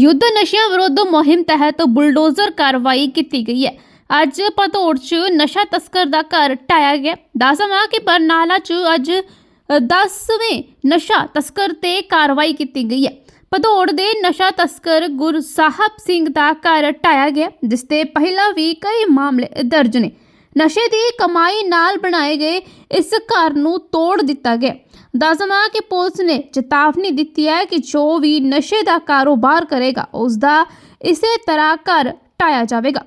ਯੁੱਧ ਨਸ਼ਿਆਂ ਵਿਰੁੱਧ ਮੁਹਿੰਮ ਤਹਿਤ ਬੁਲਡੋਜ਼ਰ ਕਾਰਵਾਈ ਕੀਤੀ ਗਈ ਹੈ ਅੱਜ ਪਤੌੜ 'ਚ ਨਸ਼ਾ ਤਸਕਰ ਦਾ ਘਰ ਢਾਇਆ ਗਿਆ ਦੱਸਵਾਂ ਕਿ ਬਰਨਾਲਾ 'ਚ ਅੱਜ 10ਵੇਂ ਨਸ਼ਾ ਤਸਕਰ ਤੇ ਕਾਰਵਾਈ ਕੀਤੀ ਗਈ ਹੈ ਪਤੌੜ ਦੇ ਨਸ਼ਾ ਤਸਕਰ ਗੁਰਸਾਹਿਬ ਸਿੰਘ ਦਾ ਘਰ ਢਾਇਆ ਗਿਆ ਜਿਸ ਤੇ ਪਹਿਲਾਂ ਵੀ ਕਈ ਮਾਮਲੇ ਦਰਜ ਨੇ ਨਸ਼ੇ ਦੀ ਕਮਾਈ ਨਾਲ ਬਣਾਏ ਗਏ ਇਸ ਘਰ ਨੂੰ ਤੋੜ ਦਿੱਤਾ ਗਿਆ ਦੱਸਵਾਂ ਕਿ ਪੁਲਿਸ ਨੇ ਚੇਤਾਵਨੀ ਦਿੱਤੀ ਹੈ ਕਿ ਜੋ ਵੀ ਨਸ਼ੇ ਦਾ ਕਾਰੋਬਾਰ ਕਰੇਗਾ ਉਸ ਦਾ ਇਸੇ ਤਰ੍ਹਾਂ ਘਰ ਢਾਇਆ ਜਾਵੇਗਾ।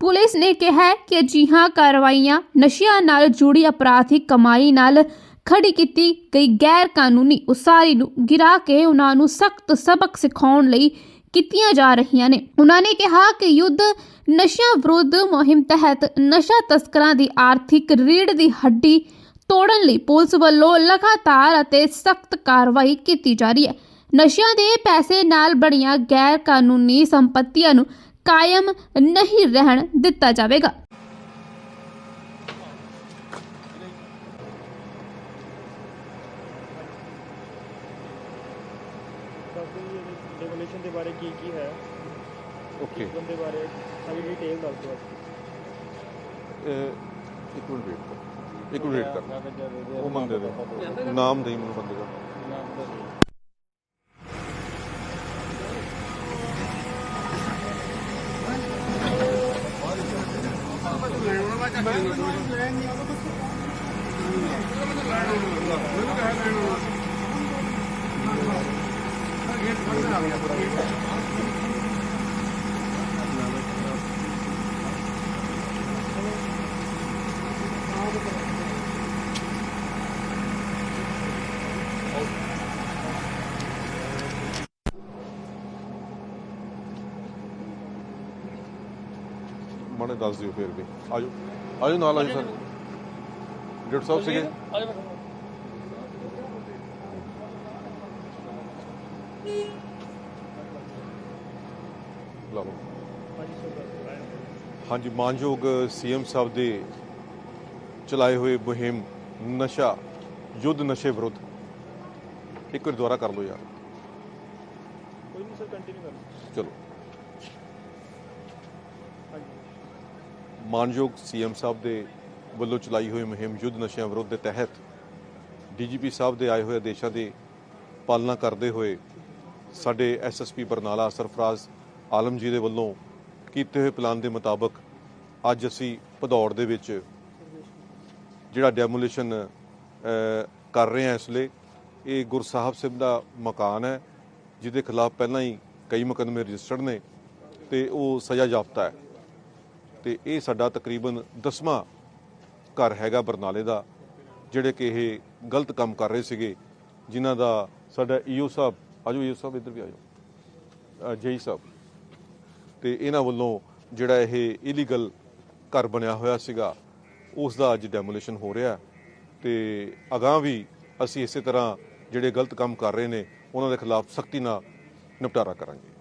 ਪੁਲਿਸ ਨੇ ਕਿਹਾ ਕਿ ਅਜਿਹੀਆਂ ਕਾਰਵਾਈਆਂ ਨਸ਼ਿਆਂ ਨਾਲ ਜੁੜੀ ਅਪਰਾਧਿਕ ਕਮਾਈ ਨਾਲ ਖੜੀ ਕੀਤੀ ਗਈ ਗੈਰ ਕਾਨੂੰਨੀ ਉਸਾਰੀ ਨੂੰ ਗਿਰਾ ਕੇ ਉਹਨਾਂ ਨੂੰ ਸਖਤ ਸਬਕ ਸਿਖਾਉਣ ਲਈ ਕੀਤੀਆਂ ਜਾ ਰਹੀਆਂ ਨੇ। ਉਹਨਾਂ ਨੇ ਕਿਹਾ ਕਿ ਯੁੱਧ ਨਸ਼ਿਆਂ ਵਿਰੁੱਧ ਮੁਹਿੰਮ ਤਹਿਤ ਨਸ਼ਾ ਤਸਕਰਾਂ ਦੀ ਆਰਥਿਕ ਰੀੜ ਦੀ ਹੱਡੀ ਤੋੜਨ ਲਈ ਪੁਲਿਸ ਵੱਲੋਂ ਲਗਾਤਾਰ ਅਤੇ ਸਖਤ ਕਾਰਵਾਈ ਕੀਤੀ ਜਾ ਰਹੀ ਹੈ। ਨਸ਼ਿਆਂ ਦੇ ਪੈਸੇ ਨਾਲ ਬਣੀਆਂ ਗੈਰ ਕਾਨੂੰਨੀ ਸੰਪਤੀਆਂ ਨੂੰ ਕਾਇਮ ਨਹੀਂ ਰਹਿਣ ਦਿੱਤਾ ਜਾਵੇਗਾ। ਦੇ ਬਾਰੇ ਕੀ ਕੀ ਹੈ? ਓਕੇ ਬੰਦੇ ਬਾਰੇ ਸਾਰੀ ਡਿਟੇਲ ਦੱਸ ਦਿਓ। ਇੱਕ ਮਿੰਟ ਵੇਟ ਕਰ। ਇੱਕ ਮਿੰਟ ਵੇਟ ਕਰ ਕਾਗਜ਼ਾਂ ਦੇ ਦਿਓ। ਉਹ ਬੰਦੇ ਦੇ ਨਾਮ ਦੇਈ ਮੈਨੂੰ ਬੰਦੇ ਦਾ ਨਾਮ ਮਾਣੇ ਦੱਸ ਦਿਓ ਫਿਰ ਵੀ। ਆਜੋ। ਆਜੋ ਨਾਲ ਆਜੋ ਸਰ। ਡਾਕਟਰ ਸਾਹਿਬ ਸੀਗੇ? ਲਓ। ਹਾਂਜੀ ਮਾਨਯੋਗ ਸੀਐਮ ਸਾਹਿਬ ਦੇ ਚਲਾਏ ਹੋਏ ਮੁਹਿੰਮ ਨਸ਼ਾ ਯੁੱਧ ਨਸ਼ੇ ਵਿਰੁੱਧ। ਇੱਕ ਵਾਰ ਦੁਬਾਰਾ ਕਰ ਲਓ ਯਾਰ। ਕੋਈ ਨਹੀਂ ਸਰ ਕੰਟੀਨਿਊ ਕਰੋ ਚਲੋ। ਹਾਂਜੀ। ਮਾਨਯੋਗ ਸੀਐਮ ਸਾਹਿਬ ਦੇ ਵੱਲੋਂ ਚਲਾਈ ਹੋਈ ਮੁਹਿੰਮ ਯੁੱਧ ਨਸ਼ਿਆਂ ਵਿਰੁੱਧ ਦੇ ਤਹਿਤ ਡੀਜੀਪੀ ਸਾਹਿਬ ਦੇ ਆਏ ਹੋਏ ਆਦੇਸ਼ਾਂ ਦੀ ਪਾਲਣਾ ਕਰਦੇ ਹੋਏ ਸਾਡੇ ਐਸਐਸਪੀ ਬਰਨਾਲਾ ਸਰਫਰਾਜ਼ ਆਲਮ ਜੀ ਦੇ ਵੱਲੋਂ ਕੀਤੇ ਹੋਏ ਪਲਾਨ ਦੇ ਮੁਤਾਬਕ ਅੱਜ ਅਸੀਂ ਭਦੌੜ ਦੇ ਵਿੱਚ ਜਿਹੜਾ ਡੈਮੋਲੀਸ਼ਨ ਕਰ ਰਹੇ ਹਾਂ ਇਸ ਲਈ ਇਹ ਗੁਰਸਾਹਿਬ ਸਿੰਘ ਦਾ ਮਕਾਨ ਹੈ, ਜਿਹਦੇ ਖਿਲਾਫ ਪਹਿਲਾਂ ਹੀ ਕਈ ਮੁਕੱਦਮੇ ਰਜਿਸਟਰਡ ਨੇ ਤੇ ਉਹ ਸਜ਼ਾ ਜਾਪਤਾ ਹੈ। ਤੇ ਇਹ ਸਾਡਾ ਤਕਰੀਬਨ 10ਵਾਂ ਘਰ ਹੈਗਾ ਬਰਨਾਲੇ ਦਾ, ਜਿਹੜੇ ਕਿ ਇਹ ਗਲਤ ਕੰਮ ਕਰ ਰਹੇ ਸੀਗੇ, ਜਿਨ੍ਹਾਂ ਦਾ ਸਾਡਾ ਈਓ ਸਾਹਿਬ ਆਜੋ ਈਓ ਸਾਹਿਬ, ਇੱਧਰ ਵੀ ਆਜੋ ਜੇਈ ਸਾਹਿਬ। ਤੇ ਇਹਨਾਂ ਵੱਲੋਂ ਜਿਹੜਾ ਇਹ ਇਲੀਗਲ ਘਰ ਬਣਿਆ ਹੋਇਆ ਸੀਗਾ, ਉਸ ਦਾ ਅੱਜ ਡੈਮੋਲੀਸ਼ਨ ਹੋ ਰਿਹਾ ਤੇ ਅਗਾਹ ਵੀ ਅਸੀਂ ਇਸੇ ਤਰ੍ਹਾਂ ਜਿਹੜੇ ਗਲਤ ਕੰਮ ਕਰ ਰਹੇ ਨੇ, ਉਹਨਾਂ ਦੇ ਖਿਲਾਫ ਸਖਤੀ ਨਾਲ ਨਿਪਟਾਰਾ ਕਰਾਂਗੇ।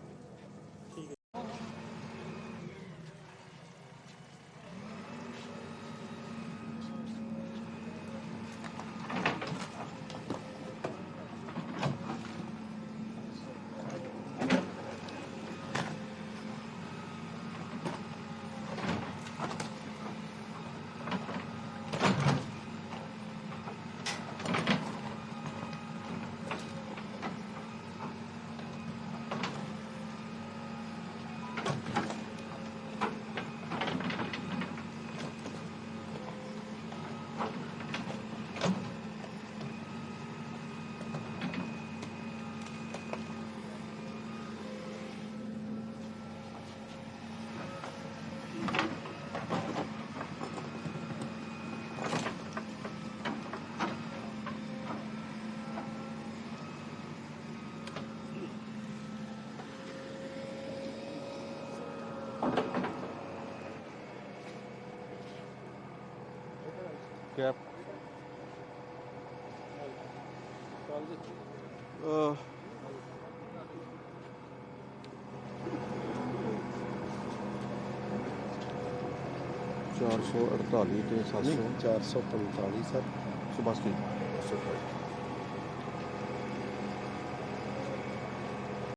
कैप uh, चार सौ अड़तालीस चार सौ पंताली सर। सुबह ठीक।